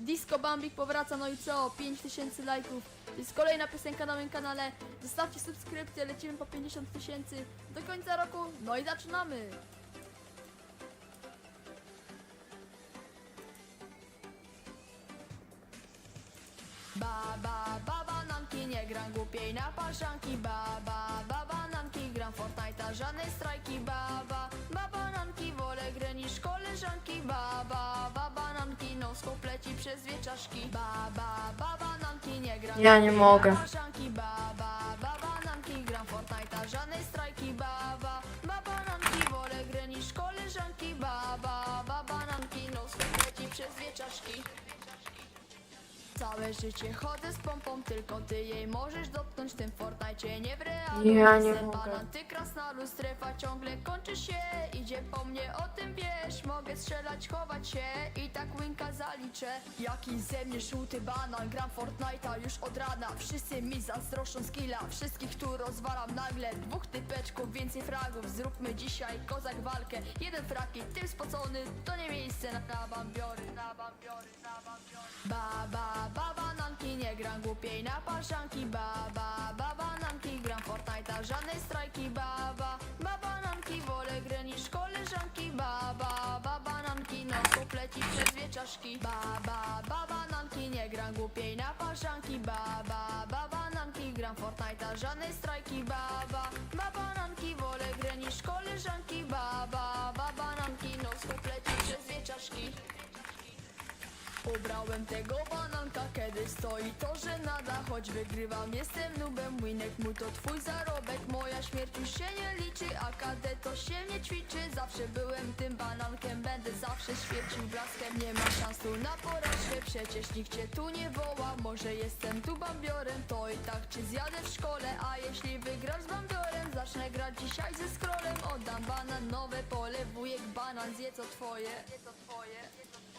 Disco Bambik powraca, no i co? 5000 lajków. Jest kolejna piosenka na moim kanale. Zostawcie subskrypcję, lecimy po 50 tysięcy do końca roku. No i zaczynamy! Baba, baba, nanki, nie gram głupiej na parzanki Baba, baba, leci przez dwie czaszki Baba, baba, nanki, nie gram. Ja nie mogę. na parzanki Baba, baba, nanki, gram. Fortnite'a, żadnej strajki. Baba, Całe życie. Chodzę z pompą, tylko ty jej możesz dotknąć w tym Fortnite nie w realu Ja nie Jestem mogę. banan, ty krasnalus, strefa ciągle kończy się. Idzie po mnie, o tym wiesz Mogę strzelać, chować się. I tak winka zaliczę. Jaki ze mnie żółty banan, gram Fortnite'a już od rana. Wszyscy mi zazdroszczą skilla, wszystkich tu rozwalam nagle. Dwóch typeczków, więcej fragów, zróbmy dzisiaj kozak walkę. Jeden frag i tym spocony, to nie miejsce na, bambiory, na bambiory, na bambiory nie gram na parzanki Baba, baba, nanki, gram Fortnite'a, żadnej strajki Baba, baba, nanki, wolę grę niż koleżanki Baba, baba, nanki, no leci przez dwie czaszki Baba, baba, nanki, nie gram głupiej na parzanki Baba, baba, nanki, gram Fortnite'a, żadnej strajki baba, Ubrałem tego bananka, kiedy stoi to, że nada Choć wygrywam, jestem nubem, winek mu to twój zarobek Moja śmierć już się nie liczy, a KD to się nie ćwiczy. Zawsze byłem tym banankiem, będę zawsze świecił blaskiem. Nie ma szans na porażkę, przecież nikt cię tu nie woła. Może jestem tu bambiorem, to i tak czy zjadę w szkole A jeśli wygrasz z bambiorem, zacznę grać dzisiaj ze scrollem. Oddam banan, nowe pole, wujek banan, zje co twoje, zje twoje, zje co twoje.